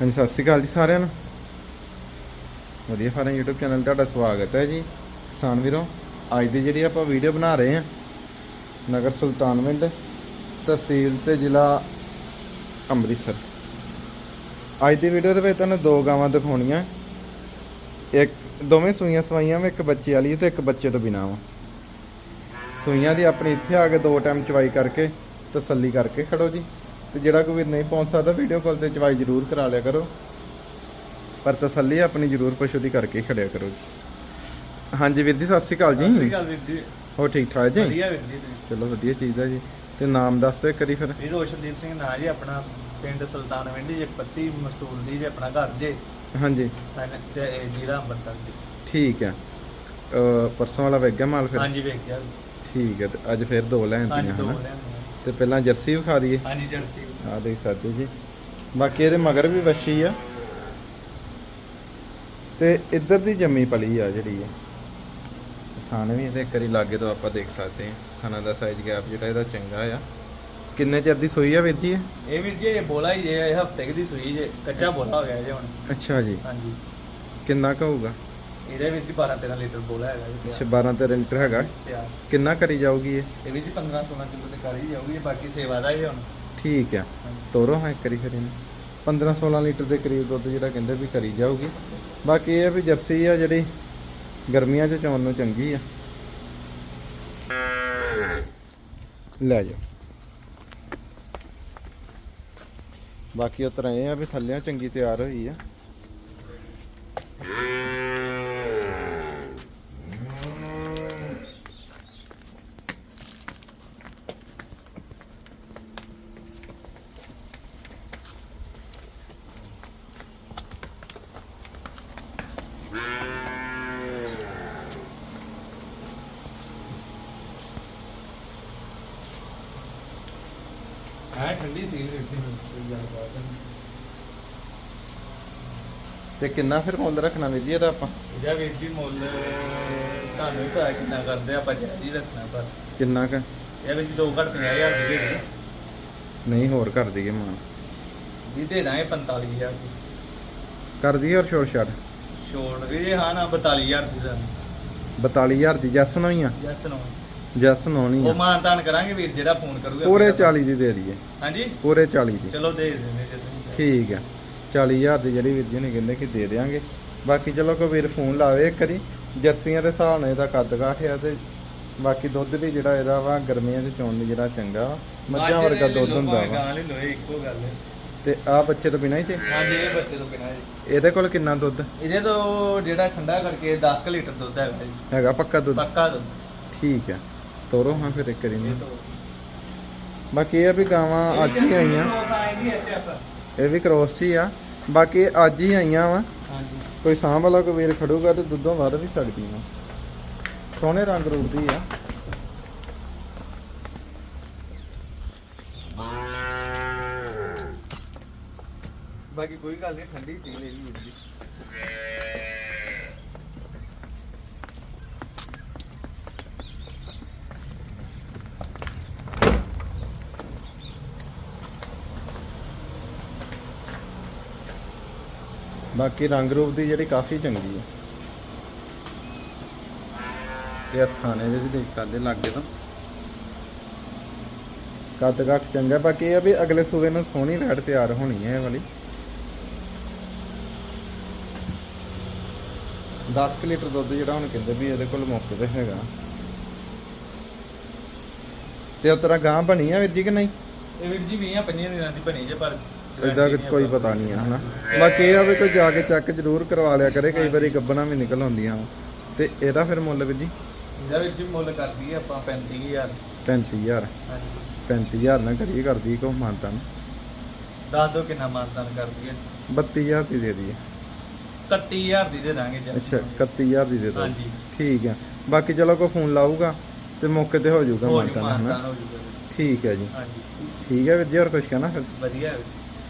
ਹਾਂਜੀ, ਸਤਿ ਸ਼੍ਰੀ ਅਕਾਲ ਜੀ ਸਾਰਿਆਂ ਨੂੰ। ਵਧੀਆ ਫਾਰਮ YouTube ਚੈਨਲ ਤੁਹਾਡਾ ਸਵਾਗਤ ਹੈ ਜੀ। ਕਿਸਾਨ ਵੀਰੋ, ਅੱਜ ਦੀ ਜਿਹੜੀ ਆਪਾਂ ਵੀਡੀਓ ਬਣਾ ਰਹੇ ਹਾਂ, ਨਗਰ ਸੁਲਤਾਨਵਿੰਡ ਤਹਿਸੀਲ ਤੇ ਜ਼ਿਲ੍ਹਾ ਅੰਮ੍ਰਿਤਸਰ। ਅੱਜ ਦੀ ਵੀਡੀਓ ਦੇ ਵਿੱਚ ਤੁਹਾਨੂੰ ਦੋ ਗਾਵਾਂ ਦਿਖਾਉਣੀਆਂ। ਇੱਕ ਦੋਵੇਂ ਸੂਈਆਂ ਸਵਾਈਆਂ ਵਿੱਚ ਇੱਕ ਬੱਚੇ ਵਾਲੀ ਹੈ ਤੇ ਇੱਕ ਬੱਚੇ ਤੋਂ ਬਿਨਾਂ ਵਾ। ਸੂਈਆਂ ਦੀ ਆਪਣੀ ਇੱਥੇ ਆ ਕੇ ਦੋ ਟਾਈਮ ਚਵਾਈ ਕਰਕੇ ਤਸੱਲੀ ਕਰਕੇ ਖੜੋ ਜੀ। ਤੇ ਜਿਹੜਾ ਕੋਈ ਨਹੀਂ ਪਹੁੰਚ ਸਕਦਾ ਵੀਡੀਓ ਕਾਲ ਤੇ ਚਵਾਈ ਜ਼ਰੂਰ ਕਰਾ ਲਿਆ ਕਰੋ। ਪਰ ਤਸੱਲੀ ਆਪਣੀ ਜ਼ਰੂਰ ਪਸ਼ੂ ਦੀ ਕਰਕੇ ਖੜਿਆ ਕਰੋ ਜੀ। ਹਾਂਜੀ ਵੀਰ ਜੀ ਸਤਿ ਸ਼੍ਰੀ ਅਕਾਲ ਸਤਿ ਸ਼੍ਰੀ ਜੀ ਅਕਾਲ ਵੀਰ ਜੀ। ਹੋ ਠੀਕ ਠਾਕ ਜੀ? ਵਧੀਆ ਵੀਰ ਜੀ ਚਲੋ ਵਧੀਆ ਚੀਜ਼ ਹੈ ਜੀ। ਤੇ ਨਾਮ ਦੱਸ ਦਿਓ ਕਰੀ ਫਿਰ। ਵੀਰ ਰੋਸ਼ਨਦੀਪ ਸਿੰਘ ਨਾਂ ਜੀ ਆਪਣਾ ਪਿੰਡ ਸੁਲਤਾਨਵਿੰਡੀ ਜੇ ਪੱਤੀ ਮਸੂਲ ਦੀ ਜੇ ਆਪਣਾ ਘਰ ਜੇ। ਹਾਂਜੀ। ਤੇ ਜ਼ਿਲ੍ਹਾ ਅੰਮ੍ਰਿਤਸਰ ਜੀ। ਠੀਕ ਹੈ ਅ, ਪਰਸੋਂ ਵਾਲਾ ਵੇਖ ਗਿਆ ਮਾਲ ਫਿਰ? ਹਾਂਜੀ ਵੇਖ ਗਿਆ ਠੀਕ ਹੈ ਤੇ ਅੱਜ ਫਿਰ ਦੋ ਲੈਣ ਹਾਂਜੀ ਦੀਆਂ ਦੋ ਹਨਾ? ਲੈਣੇ। ਤੇ ਪਹਿਲਾਂ ਜਰਸੀ ਵਿਖਾ ਦਈਏ। ਹਾਂਜੀ ਜਰਸੀ ਆ ਦੇਖ ਸਕਦੇ ਜੀ। ਬਾਕੀ ਇਹਦੇ ਮਗਰ ਵੀ ਵੱਛੀ ਆ। ਤੇ ਇੱਧਰ ਦੀ ਜੰਮੀ ਪਲੀ ਆ ਜਿਹੜੀ ਹੈ ਥਾਣੇ ਵੀ ਇਹਦੇ ਕਰੀ ਲਾਗੇ ਤੋਂ ਆਪਾਂ ਦੇਖ ਸਕਦੇ ਹਾਂ ਖਾਣਾ ਦਾ ਸਾਈਜ਼ ਗੈਪ ਜਿਹੜਾ ਇਹਦਾ ਚੰਗਾ ਆ। ਕਿੰਨੇ ਚਿਰ ਦੀ ਸੋਈ ਆ ਵੀਰ ਜੀ ਇਹ? ਇਹ ਵੀਰ ਜੀ ਇਹ ਬੋਲਾ ਹੀ ਜੇ ਇਹ ਹਫ਼ਤੇ ਦੀ ਸੂਈ ਜੇ। ਕੱਚਾ ਬੋਲਾ ਹੋ ਗਿਆ ਜੇ ਹੁਣ। ਅੱਛਾ ਜੀ। ਹਾਂਜੀ। ਕਿੰਨਾ ਕੁ ਹੋਊਗਾ? ਇਹਦੇ ਵਿੱਚ 12 13 ਲੀਟਰ ਬੋਲਾ ਹੈਗਾ ਜੀ ਅੱਛਾ 12 13 ਲੀਟਰ ਹੈਗਾ। ਤਿਆਰ। ਕਿੰਨਾ ਕਰੀ ਜਾਊਗੀ ਇਹ? ਇਹ ਵੀ ਜੀ 15 16 ਕਿਲੋ ਤੇ ਕਰ ਹੀ ਜਾਊਗੀ ਬਾਕੀ ਸੇਵਾ ਦਾ ਹੀ ਹੁਣ। ਠੀਕ ਆ। ਤੋਰੋ ਹਾਂ ਕਰੀ ਫਿਰ ਇਹਨੂੰ। 15 16 ਲੀਟਰ ਦੇ ਕਰੀਬ ਦੁੱਧ ਜਿਹੜਾ ਕਹਿੰਦੇ ਵੀ ਕਰੀ ਜਾਊਗੀ। ਬਾਕੀ ਇਹ ਵੀ ਜਰਸੀ ਆ ਜਿਹੜੀ ਗਰਮੀਆਂ 'ਚ ਚੋਣ ਨੂੰ ਚੰਗੀ ਆ। ਲੈ ਜਾਓ। ਬਾਕੀ ਉਹ ਤਰ੍ਹਾਂ ਇਹ ਆ ਵੀ ਥੱਲਿਆਂ ਚੰਗੀ ਤਿਆਰ ਹੋਈ ਆ। ਠੰਡੀ ਸੀ ਵੀਰ ਜੀ ਕੋਈ ਗੱਲਬਾਤ ਨਹੀਂ। ਤੇ ਕਿੰਨਾ ਫਿਰ ਮੁੱਲ ਰੱਖਣਾ ਵੀਰ ਜੀ ਇਹਦਾ ਆਪਾਂ? ਇਹਦਾ ਵੀਰ ਜੀ ਮੁੱਲ ਤੁਹਾਨੂੰ ਵੀ ਪਤਾ ਕਿੰਨਾ ਕਰਦੇ ਆ, ਆਪਾਂ ਹੀ ਰੱਖਣਾ ਪਰ ਕਿੰਨਾ ਕ? ਇਹ ਵਿੱਚ ਦੋ ਘੱਟ 50000 ਦੀ ਦੇ ਦੇ ਨਹੀਂ ਹੋਰ ਕਰ ਦਈਏ ਮਾਨ ਵੀ ਦੇ ਦਾਂਗੇ 45000 ਦੀ। ਕਰ ਦਈਏ ਹੋਰ ਛੋੜ ਛੱਡ ਛੋੜ ਵੀ ਹਾਂ ਨਾ 42000 ਦੀ ਦਾ 42000 ਦੀ ਜੈਸ ਨੂੰ ਹੀ ਆ। ਜੈਸ ਨੂੰ। ਜੈਸ ਨੂੰ ਨਹੀਂ ਉਹ ਆ ਮਾਨਤਾਨ ਕਰਾਂਗੇ ਵੀਰ ਜਿਹੜਾ ਫੋਨ ਕਰੂਗਾ। ਪੂਰੇ 40 ਦੀ ਦੇ ਦਈਏ। ਹਾਂਜੀ? ਪੂਰੇ 40 ਦੀ। ਚਲੋ ਦੇ ਦਿੰਦੇ ਜੇ ਤੁਸੀਂ। ਠੀਕ ਹੈ 40000 ਦੀ ਜਿਹੜੀ ਵੀਰ ਜੀ ਨੇ ਕਹਿੰਦੇ ਕਿ ਦੇ ਦੇਾਂਗੇ ਬਾਕੀ ਚਲੋ ਕੋਈ ਵੀਰ ਫੋਨ ਲਾਵੇ ਇੱਕ ਵਾਰੀ। ਜਰਸੀਆਂ ਦੇ ਹਿਸਾਬ ਨਾਲ ਇਹਦਾ ਕੱਦ ਕਾਠ ਆ ਤੇ ਬਾਕੀ ਦੁੱਧ ਵੀ ਜਿਹੜਾ ਇਹਦਾ ਵਾ ਗਰਮੀਆਂ 'ਚ ਚੋਣ ਲਈ ਜਿਹੜਾ ਚੰਗਾ ਵਾ। ਮੱਝਾਂ ਵਰਗਾ ਦੁੱਧ ਹੁੰਦਾ ਵਾ। ਗਾਂ ਲੈ ਲੋ ਇੱਕੋ ਗੱਲ ਹੈ। ਤੇ ਆ ਬੱਚੇ ਤੋਂ ਬਿਨਾਂ ਹੀ ਤੇ ਹਾਂਜੀ ਇਹ ਬੱਚੇ ਤੋਂ ਬਿਨਾਂ ਜੀ ਇਹਦੇ ਕੋਲ ਕਿੰਨਾ ਦੁੱਧ? ਇਹਦੇ ਤੋਂ ਜਿਹੜਾ ਠੰਡਾ ਕਰਕੇ 10 ਲੀਟਰ ਦੁੱਧ ਹੈਗਾ ਜੀ। ਹੈਗਾ ਪੱਕਾ ਦੁੱਧ? ਪੱਕਾ ਦੁੱਧ। ਠੀਕ ਹੈ ਤੋਰੋ ਹਾਂ ਫਿਰ ਇੱਕ ਵਾਰੀ ਇਹ ਨੂੰ ਤੋਂ ਬਾਕੀ ਇਹ ਆ ਵੀ ਗਾਵਾਂ ਅੱਜ ਹੀ ਆਈਆਂ। ਇਹ ਵੀ ਕ੍ਰੋਸ 'ਚ ਹੀ ਆ। ਬਾਕੀ ਅੱਜ ਹੀ ਆਈਆਂ ਵਾ। ਹਾਂਜੀ। ਕੋਈ ਸਾਂਭ ਵਾਲਾ ਕੋਈ ਵੀਰ ਖੜੂਗਾ ਤੇ ਦੁੱਧੋਂ ਵੱਧ ਵੀ ਸਕਦੀ ਆ ਸੋਹਣੇ ਰੰਗ ਰੂਪ ਦੀ ਆ। ਬਾਕੀ ਕੋਈ ਗੱਲ ਨਹੀਂ ਠੰਡੀ ਸੀ ਲੈ ਜੀ ਜੀ ਬਾਕੀ ਰੰਗ ਰੂਪ ਦੀ ਜਿਹੜੀ ਕਾਫੀ ਚੰਗੀ ਆ। ਤੇ ਹੱਥਾਂ ਨੇ ਇਹਦੇ ਵੀ ਦੇਖ ਸਕਦੇ ਲੱਗੇ ਤਾਂ। ਕੱਦ ਕੱਟ ਚੰਗਾ, ਬਾਕੀ ਇਹ ਆ ਵੀ ਅਗਲੇ ਸੂਬੇ ਨੂੰ ਸੋਹਣੀ ਵੈਟ ਤਿਆਰ ਹੋਣੀ ਹੈ ਇਹ ਵਾਲੀ। 10 ਕੁ ਲੀਟਰ ਦੁੱਧ ਜਿਹੜਾ ਹੁਣ ਕਹਿੰਦੇ ਵੀ ਇਹਦੇ ਕੋਲ ਮੌਕੇ ਤੇ ਹੈਗਾ। ਤੇ ਉਹ ਤਰ੍ਹਾਂ ਗਾਂ ਬਣੀ ਆ ਵੀਰ ਜੀ ਕਿ ਨਹੀਂ? ਇਹ ਵੀਰ ਜੀ 20 25 ਦਿਨਾਂ ਦੀ ਬਣੀ ਜੇ ਪਰ ਇਦਾਂ ਕੋਈ ਪਤਾ ਨਹੀਂ ਹੈ ਹਨਾ। ਬਾਕੀ ਇਹ ਆ ਵੀ ਕੋਈ ਜਾ ਕੇ ਚੈੱਕ ਜ਼ਰੂਰ ਕਰਵਾ ਲਿਆ ਕਰੇ ਕਈ ਵਾਰੀ ਗੱਬਣਾ ਵੀ ਨਿਕਲ ਆਉਂਦੀਆਂ ਵਾਂ। ਤੇ ਇਹਦਾ ਫਿਰ ਮੁੱਲ ਵੀਰ ਜੀ? ਇਹਦਾ ਵੀਰ ਜੀ ਮੁੱਲ ਕਰਦੀ ਹੈ ਆਪਾਂ 35000 35000 ਹਾਂਜੀ। 35000 ਨਾ ਕਰੀਏ ਕਰਦੀ ਕੋ ਮਾਨਤਾ ਨੂੰ ਦੱਸ ਦਿਓ ਕਿੰਨਾ ਮਾਨਤਾਨ ਕਰਦੀ ਹੈ 32000 ਦੀ ਦੇ ਦਈਏ। 31000 ਦੀ ਦੇ ਦਾਂਗੇ ਜੀ। ਅੱਛਾ 31000 ਦੀ ਦੇ ਦੋ ਹਾਂਜੀ। ਠੀਕ ਹੈ ਬਾਕੀ ਚਲੋ ਕੋਈ ਫੋਨ ਲਾਊਗਾ ਤੇ ਮੌਕੇ ਤੇ ਹੋ ਜਾਊਗਾ ਮਾਨਤਾ ਹਨਾ। ਠੀਕ ਹੈ ਜੀ ਹਾਂਜੀ। ਠੀਕ ਹੈ ਵੀਰ ਜੀ ਹੋਰ ਕੁਝ ਕਹਿਣਾ ਫਿਰ? ਵਧੀਆ ਹੈ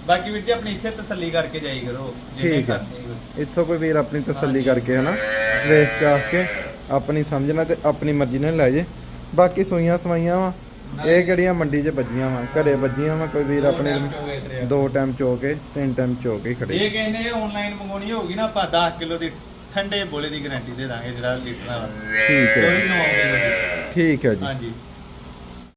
ਬਾਕੀ ਵੀਰ ਜੀ ਆਪਣੀ ਇੱਥੇ ਤਸੱਲੀ ਕਰਕੇ ਜਾਈ ਕਰੋ ਠੀਕ ਹੈ। ਇੱਥੋਂ ਕੋਈ ਵੀਰ ਆਪਣੀ ਤਸੱਲੀ। ਕਰਕੇ ਹਨਾ ਵੇਚ ਕੇ ਆ ਕੇ ਆਪਣੀ ਸਮਝਣਾ ਤੇ ਆਪਣੀ ਮਰਜ਼ੀ ਨਾਲ ਲੈ ਜੇ। ਬਾਕੀ ਸੂਈਆਂ ਸਵਾਈਆਂ ਵਾ ਇਹ ਕਿਹੜੀਆਂ ਮੰਡੀ 'ਚ ਵੱਜੀਆਂ ਵਾ ਘਰੇ ਵੱਜੀਆਂ ਵਾ ਕੋਈ ਵੀਰ ਆਪਣੇ ਦੋ ਟਾਈਮ ਚੋ ਕੇ ਤਿੰਨ ਟਾਈਮ ਚੋ ਕੇ ਖੜੇ। ਇਹ ਕਹਿੰਦੇ ਆਨਲਾਈਨ ਮੰਗਾਉਣੀ ਹੋਊਗੀ ਨਾ ਆਪਾਂ 10 ਕਿਲੋ ਦੀ ਠੰਡੇ ਬੋਲੇ ਦੀ ਗਾਰੰਟੀ ਦੇ ਦਾਂਗੇ ਜਿਹੜਾ ਲੀਟਰ ਵਾਲਾ। ਠੀਕ ਹੈ। 9 ਕਿਲੋ ਦੀ ਠੀਕ ਹੈ ਜੀ। ਹਾਂਜੀ।